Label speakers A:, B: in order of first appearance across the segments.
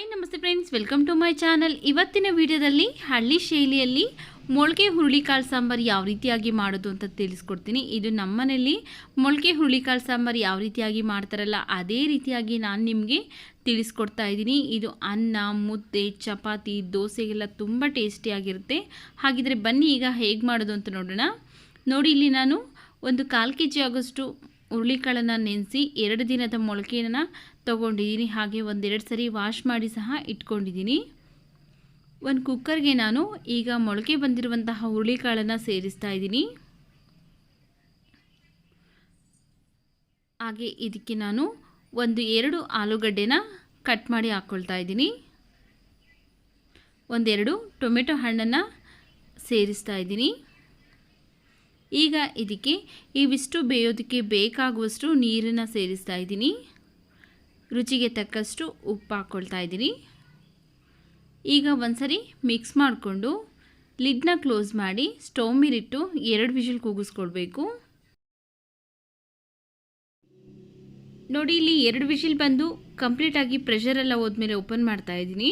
A: Hi ನಮಸ್ತೆ friends welcome to my channel ಇವತ್ತಿನ ವಿಡಿಯೋದಲ್ಲಿ ಹಳ್ಳಿ ಶೈಲಿಯಲ್ಲಿ ಮೊಳಕೆ ಹುರುಳಿಕಾಳು ಸಾಂಬಾರು ಯಾವ ರೀತಿಯಾಗಿ ಮಾಡೋದು ಅಂತ ತಿಳಿಸ್ಕೊಡ್ತೀನಿ. ಇದು ನಮ್ಮನೆಯಲ್ಲಿ ಮೊಳಕೆ ಹುರುಳಿಕಾಳು ಸಾಂಬಾರು ಯಾವ ರೀತಿಯಾಗಿ ಮಾಡ್ತಾರಲ್ಲ, ಅದೇ ರೀತಿಯಾಗಿ ನಾನು ನಿಮಗೆ ತಿಳಿಸ್ಕೊಡ್ತಾ ಇದ್ದೀನಿ. ಇದು ಅನ್ನ, ಮುದ್ದೆ, ಚಪಾತಿ, ದೋಸೆಗೆಲ್ಲ ತುಂಬ ಟೇಸ್ಟಿಯಾಗಿರುತ್ತೆ ಹಾಗಿದ್ರೆ ಬನ್ನಿ, ಈಗ ಹೇಗೆ ಮಾಡೋದು ಅಂತ ನೋಡೋಣ. ನೋಡಿ, ಇಲ್ಲಿ ನಾನು ಒಂದು ಕಾಲು ಕೆ ಜಿ ಆಗೋಷ್ಟು ಹುರುಳಿಕಾಳನ್ನು ನೆನೆಸಿ ಎರಡು ದಿನದ ಮೊಳಕೆಯನ್ನು ತೊಗೊಂಡಿದ್ದೀನಿ. ಹಾಗೆ ಒಂದೆರಡು ಸರಿ ವಾಶ್ ಮಾಡಿ ಸಹ ಇಟ್ಕೊಂಡಿದ್ದೀನಿ. ಒಂದು ಕುಕ್ಕರ್ಗೆ ನಾನು ಈಗ ಮೊಳಕೆ ಬಂದಿರುವಂತಹ ಹುರುಳಿಕಾಳನ್ನು ಸೇರಿಸ್ತಾ ಇದ್ದೀನಿ. ಹಾಗೆ ಇದಕ್ಕೆ ನಾನು ಒಂದು ಎರಡು ಆಲೂಗಡ್ಡೆನ ಕಟ್ ಮಾಡಿ ಹಾಕ್ಕೊಳ್ತಾ ಇದ್ದೀನಿ. ಒಂದೆರಡು ಟೊಮೆಟೊ ಹಣ್ಣನ್ನು ಸೇರಿಸ್ತಾ ಇದ್ದೀನಿ. ಈಗ ಇದಕ್ಕೆ ಇವಿಷ್ಟು ಬೇಯೋದಕ್ಕೆ ಬೇಕಾಗುವಷ್ಟು ನೀರನ್ನು ಸೇರಿಸ್ತಾ ಇದ್ದೀನಿ. ರುಚಿಗೆ ತಕ್ಕಷ್ಟು ಉಪ್ಪು ಹಾಕ್ಕೊಳ್ತಾ ಇದ್ದೀನಿ. ಈಗ ಒಂದ್ಸರಿ ಮಿಕ್ಸ್ ಮಾಡಿಕೊಂಡು ಲಿಡ್ನ ಕ್ಲೋಸ್ ಮಾಡಿ ಸ್ಟವ್ ಮೀರಿಟ್ಟು ಎರಡು ವಿಷಲ್ ಕೂಗಿಸ್ಕೊಳ್ಬೇಕು ನೋಡಿ, ಇಲ್ಲಿ ಎರಡು ವಿಷಲ್ ಬಂದು ಕಂಪ್ಲೀಟಾಗಿ ಪ್ರೆಷರೆಲ್ಲ ಹೋದ್ಮೇಲೆ ಓಪನ್ ಮಾಡ್ತಾ ಇದ್ದೀನಿ.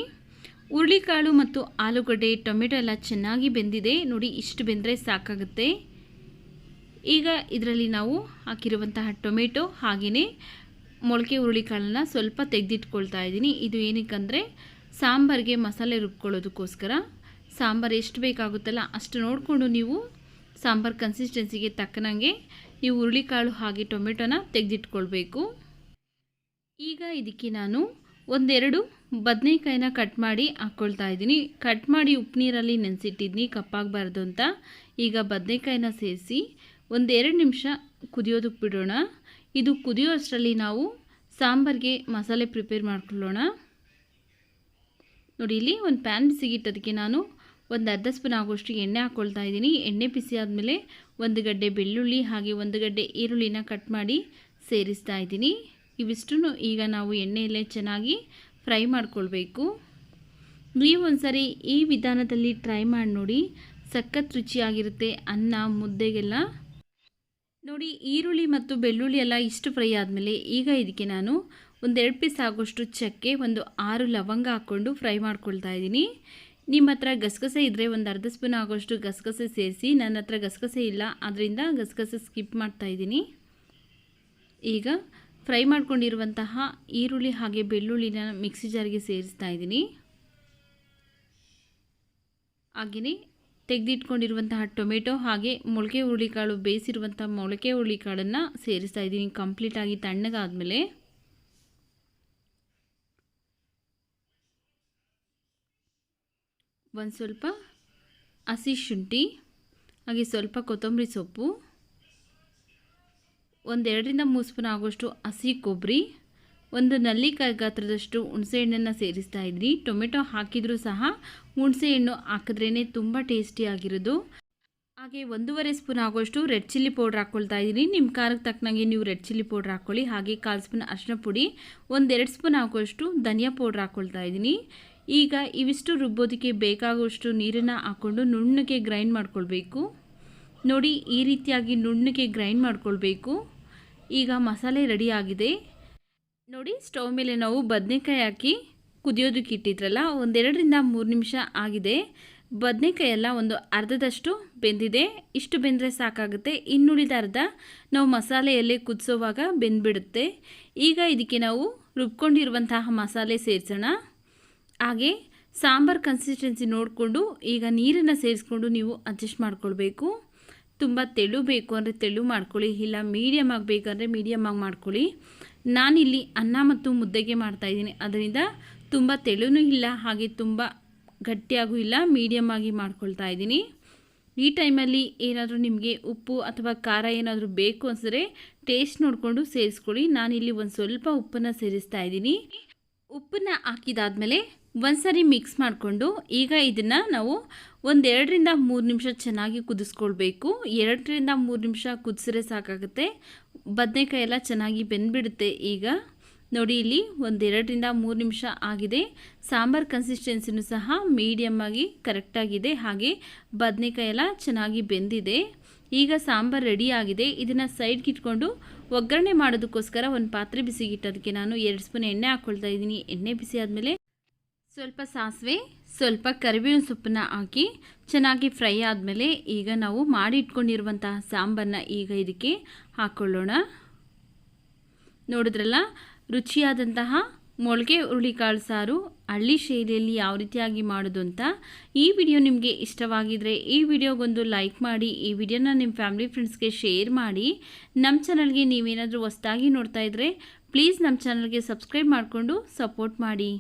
A: ಹುರುಳಿಕಾಳು ಮತ್ತು ಆಲೂಗಡ್ಡೆ, ಟೊಮೆಟೊ ಎಲ್ಲ ಚೆನ್ನಾಗಿ ಬೆಂದಿದೆ. ನೋಡಿ, ಇಷ್ಟು ಬೆಂದರೆ ಸಾಕಾಗುತ್ತೆ. ಈಗ ಇದರಲ್ಲಿ ನಾವು ಹಾಕಿರುವಂತಹ ಟೊಮೆಟೊ ಹಾಗೆಯೇ ಮೊಳಕೆ ಹುರುಳಿಕಾಳನ್ನು ಸ್ವಲ್ಪ ತೆಗೆದಿಟ್ಕೊಳ್ತಾ ಇದ್ದೀನಿ. ಇದು ಏನಕ್ಕಂದರೆ ಸಾಂಬಾರಿಗೆ ಮಸಾಲೆ ರುಬ್ಕೊಳ್ಳೋದಕ್ಕೋಸ್ಕರ. ಸಾಂಬಾರು ಎಷ್ಟು ಬೇಕಾಗುತ್ತಲ್ಲ ಅಷ್ಟು ನೋಡಿಕೊಂಡು ನೀವು ಸಾಂಬಾರು ಕನ್ಸಿಸ್ಟೆನ್ಸಿಗೆ ತಕ್ಕನಂಗೆ ನೀವು ಹುರುಳಿಕಾಳು ಹಾಗೆ ಟೊಮೆಟೊನ ತೆಗೆದಿಟ್ಕೊಳ್ಬೇಕು. ಈಗ ಇದಕ್ಕೆ ನಾನು ಒಂದೆರಡು ಬದನೆಕಾಯಿನ ಕಟ್ ಮಾಡಿ ಹಾಕ್ಕೊಳ್ತಾ ಇದ್ದೀನಿ. ಕಟ್ ಮಾಡಿ ಉಪ್ಪು ನೀರಲ್ಲಿ ನೆನೆಸಿಟ್ಟಿದ್ದೀನಿ, ಕಪ್ಪಾಗಬಾರ್ದು ಅಂತ. ಈಗ ಬದನೆಕಾಯಿನ ಸೇರಿಸಿ ಒಂದೆರಡು ನಿಮಿಷ ಕುದಿಯೋದಕ್ಕೆ ಬಿಡೋಣ. ಇದು ಕುದಿಯೋ ಅಷ್ಟರಲ್ಲಿ ನಾವು ಸಾಂಬಾರಿಗೆ ಮಸಾಲೆ ಪ್ರಿಪೇರ್ ಮಾಡ್ಕೊಳ್ಳೋಣ. ನೋಡಿ, ಇಲ್ಲಿ ಒಂದು ಪ್ಯಾನ್ ಬಿಸಿಗಿಟ್ಟೋದಕ್ಕೆ ನಾನು ಒಂದು ಅರ್ಧ ಸ್ಪೂನ್ ಆಗೋಷ್ಟು ಎಣ್ಣೆ ಹಾಕ್ಕೊಳ್ತಾ ಇದ್ದೀನಿ. ಎಣ್ಣೆ ಬಿಸಿ ಆದಮೇಲೆ ಒಂದು ಗಡ್ಡೆ ಬೆಳ್ಳುಳ್ಳಿ ಹಾಗೆ ಒಂದು ಗಡ್ಡೆ ಈರುಳ್ಳಿನ ಕಟ್ ಮಾಡಿ ಸೇರಿಸ್ತಾ ಇದ್ದೀನಿ. ಇವಿಷ್ಟು ಈಗ ನಾವು ಎಣ್ಣೆಯಲ್ಲೇ ಚೆನ್ನಾಗಿ ಫ್ರೈ ಮಾಡ್ಕೊಳ್ಬೇಕು. ನೀವು ಒಂದ್ಸರಿ ಈ ವಿಧಾನದಲ್ಲಿ ಟ್ರೈ ಮಾಡಿ ನೋಡಿ. ಸಖತ್ ರುಚಿಯಾಗಿರುತ್ತೆ ಅನ್ನ, ಮುದ್ದೆಗೆಲ್ಲ. ನೋಡಿ, ಈರುಳ್ಳಿ ಮತ್ತು ಬೆಳ್ಳುಳ್ಳಿ ಎಲ್ಲ ಇಷ್ಟು ಫ್ರೈ ಆದಮೇಲೆ ಈಗ ಇದಕ್ಕೆ ನಾನು ಒಂದೆರಡು ಪೀಸ್ ಆಗೋಷ್ಟು ಚಕ್ಕೆ, ಒಂದು ಆರು ಲವಂಗ ಹಾಕ್ಕೊಂಡು ಫ್ರೈ ಮಾಡ್ಕೊಳ್ತಾ ಇದ್ದೀನಿ. ನಿಮ್ಮ ಹತ್ರ ಗಸಗಸೆ ಇದ್ದರೆ ಒಂದು ಅರ್ಧ ಸ್ಪೂನ್ ಆಗೋಷ್ಟು ಗಸಗಸೆ ಸೇರಿಸಿ, ನನ್ನ ಹತ್ರ ಗಸಗಸೆ ಇಲ್ಲ ಅದರಿಂದ ಗಸಗಸೆ ಸ್ಕಿಪ್ ಮಾಡ್ತಾ ಇದ್ದೀನಿ. ಈಗ ಫ್ರೈ ಮಾಡ್ಕೊಂಡಿರುವಂತಹ ಈರುಳ್ಳಿ ಹಾಗೆ ಬೆಳ್ಳುಳ್ಳಿನ ಮಿಕ್ಸಿ ಜಾರಿಗೆ ಸೇರಿಸ್ತಾ ಇದ್ದೀನಿ. ಹಾಗೆಯೇ ತೆಗೆದಿಟ್ಕೊಂಡಿರುವಂತಹ ಟೊಮೆಟೊ ಹಾಗೆ ಮೊಳಕೆ ಹುರುಳಿಕಾಳು ಬೇಯಿಸಿರುವಂಥ ಮೊಳಕೆ ಹುರುಳಿಕಾಳನ್ನು ಸೇರಿಸ್ತಾ ಇದ್ದೀನಿ ಕಂಪ್ಲೀಟಾಗಿ ತಣ್ಣಗಾದಮೇಲೆ. ಒಂದು ಸ್ವಲ್ಪ ಹಸಿ ಶುಂಠಿ, ಹಾಗೆ ಸ್ವಲ್ಪ ಕೊತ್ತಂಬರಿ ಸೊಪ್ಪು, ಒಂದೆರಡರಿಂದ ಮೂರು ಸ್ಪೂನ್ ಆಗೋಷ್ಟು ಹಸಿ ಕೊಬ್ಬರಿ ಒಂದು ನಲ್ಲಿಕಾಯಿ ಗಾತ್ರದಷ್ಟು ಹುಣಸೆಹಣ್ಣನ್ನು ಸೇರಿಸ್ತಾ ಇದ್ರಿ. ಟೊಮೆಟೊ ಹಾಕಿದರೂ ಸಹ ಹುಣಸೆಹಣ್ಣು ಹಾಕಿದ್ರೇ ತುಂಬ ಟೇಸ್ಟಿಯಾಗಿರೋದು ಹಾಗೆ ಒಂದೂವರೆ ಸ್ಪೂನ್ ಆಗೋಷ್ಟು ರೆಡ್ ಚಿಲ್ಲಿ ಪೌಡ್ರ್ ಹಾಕ್ಕೊಳ್ತಾ ಇದ್ದೀನಿ ನಿಮ್ಮ ಖಾರಕ್ಕೆ ತಕ್ಕನಾಗೆ ನೀವು ರೆಡ್ ಚಿಲ್ಲಿ ಪೌಡ್ರ್ ಹಾಕ್ಕೊಳ್ಳಿ ಹಾಗೆ ಕಾಲು ಸ್ಪೂನ್ ಅರಿಶಿನ ಪುಡಿ, ಒಂದೆರಡು ಸ್ಪೂನ್ ಆಗೋಷ್ಟು ಧನಿಯಾ ಪೌಡ್ರ್ ಹಾಕ್ಕೊಳ್ತಾ ಇದ್ದೀನಿ ಈಗ ಇವಿಷ್ಟು ರುಬ್ಬೋದಕ್ಕೆ ಬೇಕಾಗುವಷ್ಟು ನೀರನ್ನು ಹಾಕ್ಕೊಂಡು ನುಣ್ಣಗೆ ಗ್ರೈಂಡ್ ಮಾಡ್ಕೊಳ್ಬೇಕು. ನೋಡಿ, ಈ ರೀತಿಯಾಗಿ ನುಣ್ಣಗೆ ಗ್ರೈಂಡ್ ಮಾಡ್ಕೊಳ್ಬೇಕು. ಈಗ ಮಸಾಲೆ ರೆಡಿ ಆಗಿದೆ. ನೋಡಿ ಸ್ಟವ್ ಮೇಲೆ ನಾವು ಬದನೆಕಾಯಿ ಹಾಕಿ ಕುದಿಯೋದಕ್ಕೆ ಇಟ್ಟಿದ್ರಲ್ಲ, ಒಂದೆರಡರಿಂದ ಮೂರು ನಿಮಿಷ ಆಗಿದೆ. ಬದನೆಕಾಯಿ ಎಲ್ಲ ಒಂದು ಅರ್ಧದಷ್ಟು ಬೆಂದಿದೆ. ಇಷ್ಟು ಬೆಂದರೆ ಸಾಕಾಗುತ್ತೆ. ಇನ್ನುಳಿದ ಅರ್ಧ ನಾವು ಮಸಾಲೆಯಲ್ಲೇ ಕುದಿಸೋವಾಗ ಬೆಂದ್ಬಿಡುತ್ತೆ. ಈಗ ಇದಕ್ಕೆ ನಾವು ರುಬ್ಕೊಂಡಿರುವಂತಹ ಮಸಾಲೆ ಸೇರಿಸೋಣ. ಹಾಗೆ ಸಾಂಬಾರು ಕನ್ಸಿಸ್ಟೆನ್ಸಿ ನೋಡಿಕೊಂಡು, ಈಗ ನೀರನ್ನು ಸೇರಿಸ್ಕೊಂಡು ನೀವು ಅಡ್ಜಸ್ಟ್ ಮಾಡ್ಕೊಳ್ಬೇಕು. ತುಂಬ ತೆಳು ಬೇಕು ಅಂದರೆ ತೆಳು ಮಾಡ್ಕೊಳ್ಳಿ, ಇಲ್ಲ ಮೀಡಿಯಮ್ ಆಗಬೇಕಂದ್ರೆ ಮೀಡಿಯಮ್ ಆಗಿ ಮಾಡ್ಕೊಳ್ಳಿ. ನಾನಿಲ್ಲಿ ಅನ್ನ ಮತ್ತು ಮುದ್ದೆಗೆ ಮಾಡ್ತಾಯಿದ್ದೀನಿ ಅದರಿಂದ ತುಂಬ ತೆಳುನೂ ಇಲ್ಲ, ಹಾಗೆ ತುಂಬ ಗಟ್ಟಿಯಾಗೂ ಇಲ್ಲ ಮೀಡಿಯಮ್ ಆಗಿ ಮಾಡ್ಕೊಳ್ತಾ ಇದ್ದೀನಿ. ಈ ಟೈಮಲ್ಲಿ ಏನಾದರೂ ನಿಮಗೆ ಉಪ್ಪು ಅಥವಾ ಖಾರ ಏನಾದರೂ ಬೇಕು ಅನ್ಸಿದ್ರೆ ಟೇಸ್ಟ್ ನೋಡಿಕೊಂಡು ಸೇರಿಸ್ಕೊಳ್ಳಿ. ನಾನಿಲ್ಲಿ ಒಂದು ಸ್ವಲ್ಪ ಉಪ್ಪನ್ನು ಸೇರಿಸ್ತಾ ಇದ್ದೀನಿ. ಉಪ್ಪನ್ನು ಹಾಕಿದಾದ್ಮೇಲೆ ಒಂದ್ಸರಿ ಮಿಕ್ಸ್ ಮಾಡಿಕೊಂಡು ಈಗ ಇದನ್ನು ನಾವು ಒಂದೆರಡರಿಂದ ಮೂರು ನಿಮಿಷ ಚೆನ್ನಾಗಿ ಕುದಿಸ್ಕೊಳ್ಬೇಕು. ಎರಡರಿಂದ ಮೂರು ನಿಮಿಷ ಕುದಿಸಿದ್ರೆ ಸಾಕಾಗುತ್ತೆ. ಬದನೆಕಾಯಿ ಎಲ್ಲ ಚೆನ್ನಾಗಿ ಬೆಂದ್ಬಿಡುತ್ತೆ ಈಗ. ನೋಡಿ ಇಲ್ಲಿ ಒಂದೆರಡರಿಂದ ಮೂರು ನಿಮಿಷ ಆಗಿದೆ. ಸಾಂಬಾರ್ ಕನ್ಸಿಸ್ಟೆನ್ಸಿನೂ ಸಹ ಮೀಡಿಯಮ್ ಆಗಿ ಕರೆಕ್ಟಾಗಿದೆ ಹಾಗೆ ಬದನೆಕಾಯಿ ಎಲ್ಲ ಚೆನ್ನಾಗಿ ಬೆಂದಿದೆ. ಈಗ ಸಾಂಬಾರು ರೆಡಿ ಆಗಿದೆ. ಇದನ್ನು ಸೈಡ್ಗೆ ಇಟ್ಕೊಂಡು ಒಗ್ಗರಣೆ ಮಾಡೋದಕ್ಕೋಸ್ಕರ ಒಂದು ಪಾತ್ರೆ ಬಿಸಿಗಿಟ್ಟೋದಕ್ಕೆ ನಾನು ಎರಡು ಸ್ಪೂನ್ ಎಣ್ಣೆ ಹಾಕ್ಕೊಳ್ತಾ ಇದ್ದೀನಿ. ಎಣ್ಣೆ ಬಿಸಿ ಆದಮೇಲೆ ಸ್ವಲ್ಪ ಸಾಸಿವೆ, ಸ್ವಲ್ಪ ಕರಿಬೇವಿನ ಸೊಪ್ಪನ್ನ ಹಾಕಿ ಚೆನ್ನಾಗಿ ಫ್ರೈ ಆದಮೇಲೆ ಈಗ ನಾವು ಮಾಡಿ ಇಟ್ಕೊಂಡಿರುವಂತಹ ಸಾಂಬಾರನ್ನ ಈಗ ಇದಕ್ಕೆ ಹಾಕ್ಕೊಳ್ಳೋಣ ನೋಡಿದ್ರಲ್ಲ, ರುಚಿಯಾದಂತಹ ಮೊಳಕೆ ಹುರುಳಿಕಾಳು ಸಾರು ಹಳ್ಳಿ ಶೈಲಿಯಲ್ಲಿ ಯಾವ ರೀತಿಯಾಗಿ ಮಾಡೋದು ಅಂತ ಈ ವಿಡಿಯೋ ನಿಮಗೆ ಇಷ್ಟವಾಗಿದ್ದರೆ ಈ ವಿಡಿಯೋಗೊಂದು ಲೈಕ್ ಮಾಡಿ, ಈ ವಿಡಿಯೋನ ನಿಮ್ಮ ಫ್ಯಾಮಿಲಿ ಫ್ರೆಂಡ್ಸ್ಗೆ ಶೇರ್ ಮಾಡಿ. ನಮ್ಮ ಚಾನಲ್ಗೆ ನೀವೇನಾದರೂ ಹೊಸದಾಗಿ ನೋಡ್ತಾ ಇದ್ದರೆ ಪ್ಲೀಸ್ ನಮ್ಮ ಚಾನಲ್ಗೆ ಸಬ್ಸ್ಕ್ರೈಬ್ ಮಾಡಿಕೊಂಡು ಸಪೋರ್ಟ್ ಮಾಡಿ.